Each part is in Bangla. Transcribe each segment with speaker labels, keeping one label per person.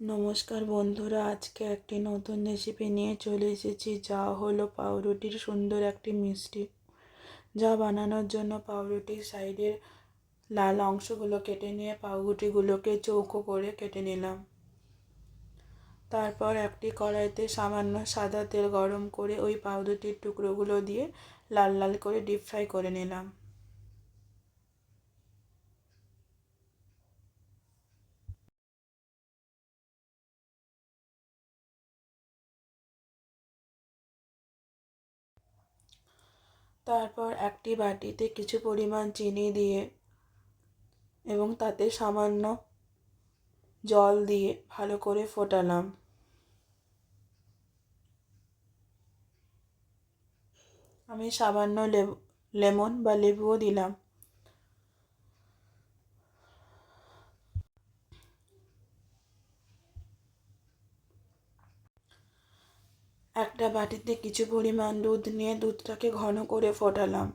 Speaker 1: নমস্কার বন্ধুরা, আজকে একটি নতুন রেসিপি নিয়ে চলে এসেছি, যা হলো পাউরুটির সুন্দর একটি মিষ্টি। যা বানানোর জন্য পাউরুটির সাইডের লাল অংশগুলো কেটে নিয়ে পাউরুটিগুলোকে চৌকো করে কেটে নিলাম। তারপর একটি কড়াইতে সামান্য সাদা তেল গরম করে ওই পাউরুটির টুকরোগুলো দিয়ে লাল লাল করে ডিপ ফ্রাই করে নিলাম। তারপর একটি বাটিতে কিছু পরিমাণ চিনি দিয়ে এবং তাতে সামান্য জল দিয়ে ভালো করে ফোটালাম। আমি সামান্য লেমন বা লেবুও দিলাম। একটা বাটিতে কিছু পরিমাণ দুধ নিয়ে দুধটাকে ঘন করে ফোটালাম।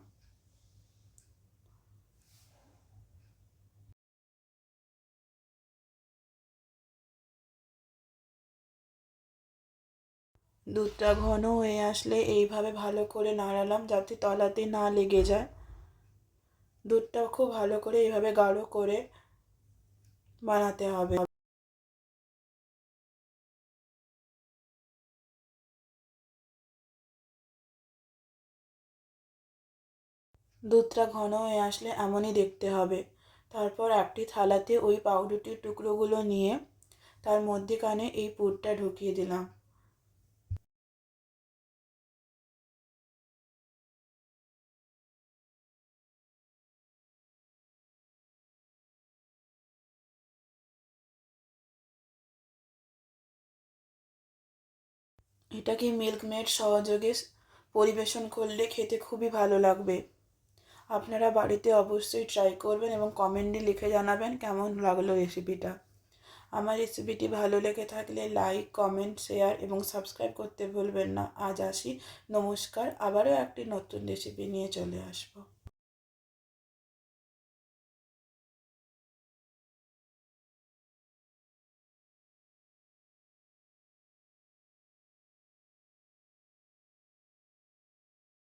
Speaker 1: দুধটা ঘন হয়ে আসলে এইভাবে ভালো করে নাড়ালাম যাতে তলাতে না লেগে যায়। দুধটা খুব ভালো করে এইভাবে গাঢ় করে বানাতে হবে। দুধটা ঘন হয়ে আসলে এমনই দেখতে হবে। তারপর একটি থালাতে ওই পাউরুটির টুকরোগুলো নিয়ে তার মধ্যেখানে এই পুরটা ঢুকিয়ে দিলাম। এটাকে মিল্কমেড সহযোগে পরিবেশন করলে খেতে খুবই ভালো লাগবে। আপনারা বাড়িতে অবশ্যই ট্রাই করবেন এবং কমেন্টে লিখে জানাবেন কেমন লাগল রেসিপিটা আমার রেসিপিটি ভালো লেগে থাকলে লাইক কমেন্ট শেয়ার এবং সাবস্ক্রাইব করতে ভুলবেন না। আজ আসি, নমস্কার, আবারও একটি নতুন রেসিপি নিয়ে চলে আসব।